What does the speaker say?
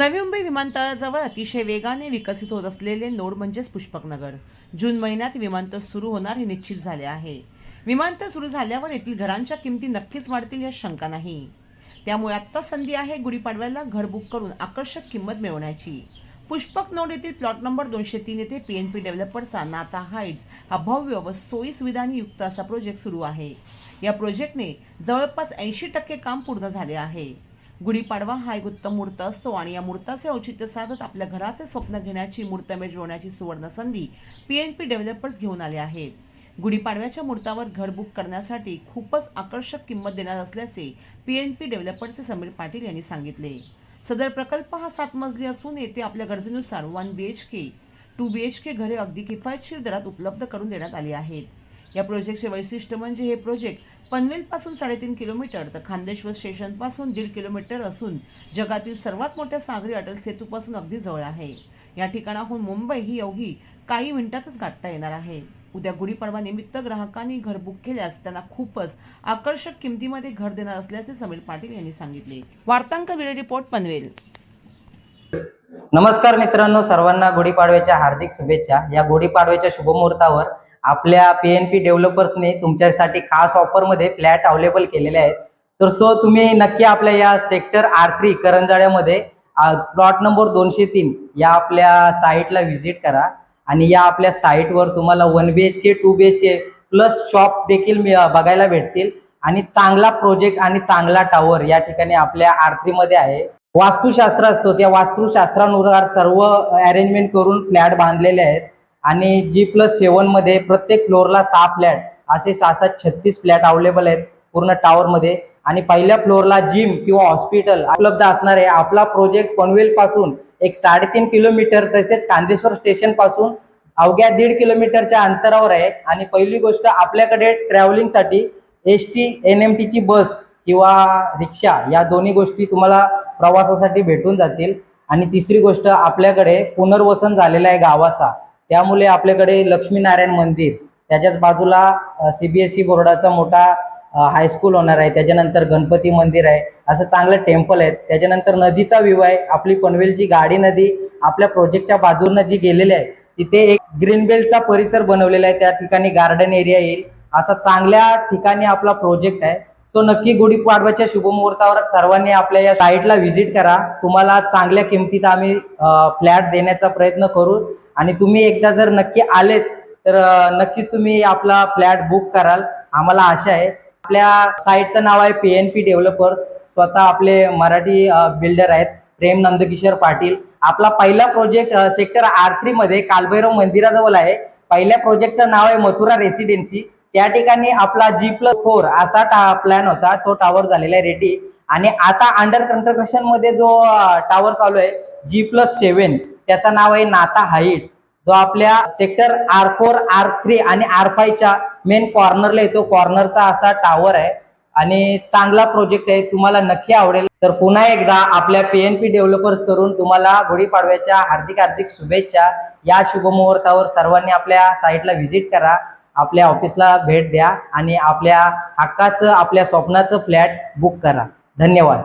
नवी मुंबई विमानतळाजवळ अतिशय वेगाने विकसित होत असलेले नोड म्हणजेच पुष्पकनगर. जून महिन्यात विमानतळ सुरू होणार हे निश्चित झाले आहे. विमानतळ सुरू झाल्यावर येथील घरांच्या किमती नक्कीच वाढतील यात शंका नाही. त्यामुळे आत्ता संधी आहे गुढीपाडव्याला घर बुक करून आकर्षक किंमत मिळवण्याची. पुष्पक नोड येथील प्लॉट नंबर दोनशे तीन येथे पी एन पी डेव्हलपरचा नाता हाईट्स हा भव्य व सोयी सुविधांनी युक्त असा प्रोजेक्ट सुरू आहे. या प्रोजेक्टने जवळपास ऐंशी टक्के काम पूर्ण झाले आहे. गुढीपाडवा हा एक उत्तम मूर्त असतो आणि या मूर्ताचे औचित्य साधत आपल्या घराचे स्वप्न घेण्याची मुहूर्तमेढ जोडण्याची सुवर्ण संधी पी एन पी डेव्हलपर्स घेऊन आले आहेत. गुढीपाडव्याच्या मुहूर्तावर घर बुक करण्यासाठी खूपच आकर्षक किंमत देणार असल्याचे पी एन पी डेव्हलपर्सचे समीर पाटील यांनी सांगितले. सदर प्रकल्प हा सात मजली असून येथे आपल्या गरजेनुसार one B H K two B H K घरे अगदी किफायतशीर दरात उपलब्ध करून देण्यात आली आहेत. या प्रोजेक्टचे वैशिष्ट्य म्हणजे हे प्रोजेक्ट पनवेलपासून साडेतीन किलोमीटर तर खांदेश्वर स्टेशनपासून दीड किलोमीटर असून जगातील सर्वात मोठ्या सागरी अटल सेतूपासून अगदी जवळ आहे. या ठिकाणाहून मुंबई ही अवघी काही मिनिटातच गाठता येणार आहे. उद्या गुढीपाडवा निमित्त ग्राहकांनी घर बुक केल्यास त्यांना खूपच आकर्षक किमतीमध्ये घर देणार असल्याचे समीर पाटील यांनी सांगितले. वार्तांक ब्युरो रिपोर्ट पनवेल. नमस्कार मित्रांनो सर्वांना गुढीपाडव्याच्या हार्दिक शुभेच्छा. या गुढीपाडव्याच्या शुभमुहूर्तावर आपल्या पी एन पी डेव्हलपर्सने तुमच्यासाठी खास ऑफरमध्ये फ्लॅट अवेलेबल केलेले आहेत. तर सो तुम्ही नक्की आपल्या या सेक्टर आर थ्री करंजाड्यामध्ये प्लॉट नंबर दोनशे तीन या आपल्या साईटला व्हिजिट करा. आणि या आपल्या साईटवर तुम्हाला one B H K two B H K plus shop देखील बघायला भेटतील. आणि चांगला प्रोजेक्ट आणि चांगला टावर या ठिकाणी आपल्या आर थ्री मध्ये आहे. वास्तुशास्त्र असतो त्या वास्तुशास्त्रानुसार सर्व अरेंजमेंट करून फ्लॅट बांधलेले आहेत. आणि जी प्लस सेवनमध्ये प्रत्येक फ्लोअरला सहा फ्लॅट असे सहा सात छत्तीस फ्लॅट अवेलेबल आहेत पूर्ण टावरमध्ये आणि पहिल्या फ्लोअरला जिम किंवा हॉस्पिटल उपलब्ध असणार आहे. आपला प्रोजेक्ट पनवेल पासून एक साडेतीन किलोमीटर तसेच कांदेश्वर स्टेशनपासून अवघ्या दीड किलोमीटरच्या अंतरावर आहे. आणि पहिली गोष्ट आपल्याकडे ट्रॅव्हलिंगसाठी एस टी एन एम टीची बस किंवा रिक्षा या दोन्ही गोष्टी तुम्हाला प्रवासासाठी भेटून जातील. आणि तिसरी गोष्ट आपल्याकडे पुनर्वसन झालेला आहे गावाचा. त्यामुळे आपल्याकडे लक्ष्मीनारायण मंदिर त्याच्याच बाजूला सीबीएसई बोर्डाचा मोठा हायस्कूल होणार आहे. त्याच्यानंतर गणपती मंदिर आहे. असं चांगलं टेम्पल आहे. त्याच्यानंतर नदीचा व्ह्यू आहे. आपली पनवेलची गाडी नदी आपल्या प्रोजेक्टच्या बाजूनं जी गेलेली आहे तिथे एक ग्रीन बेल्टचा परिसर बनवलेला आहे. त्या ठिकाणी गार्डन एरिया येईल. असा चांगल्या ठिकाणी आपला प्रोजेक्ट आहे. सो नक्की गुढीपाडव्याच्या शुभमुहूर्तावर सर्वांनी आपल्या या साईटला व्हिजिट करा. तुम्हाला चांगल्या किमतीत आम्ही फ्लॅट देण्याचा प्रयत्न करू. आणि तुम्ही एकदा जर नक्की आलेत तर नक्कीच तुम्ही आपला फ्लॅट बुक कराल. आम्हाला आशा आहे. आपल्या साईटचं नाव आहे पी एन पी डेव्हलपर्स स्वतः आपले मराठी बिल्डर आहेत. प्रेम नंदकिशोर पाटील. आपला पहिला प्रोजेक्ट सेक्टर आर थ्री मध्ये कालभैरव मंदिराजवळ आहे. पहिल्या प्रोजेक्टचं नाव आहे मथुरा रेसिडेन्सी त्या ठिकाणी आपला जी प्लस फोर असा प्लॅन होता. तो टावर झालेला आहे रेडी आणि आता अंडर कन्स्ट्रक्शनमध्ये जो टावर चालू आहे जी प्लस सेव्हन त्याचं नाव आहे नाता हाईट्स. जो आपल्या sector R four R three आणि आर फायच्या मेन कॉर्नरला येतो. कॉर्नरचा असा टावर आहे. आणि चांगला प्रोजेक्ट आहे. तुम्हाला नक्की आवडेल. तर पुन्हा एकदा आपल्या पी एन पी डेव्हलपर्स करून तुम्हाला गुढीपाडव्याच्या हार्दिक हार्दिक शुभेच्छा. या शुभमुहूर्तावर सर्वांनी आपल्या साईटला व्हिजिट करा. आपल्या ऑफिसला भेट द्या आणि आपल्या हक्काचं आपल्या स्वप्नाचं फ्लॅट बुक करा. धन्यवाद.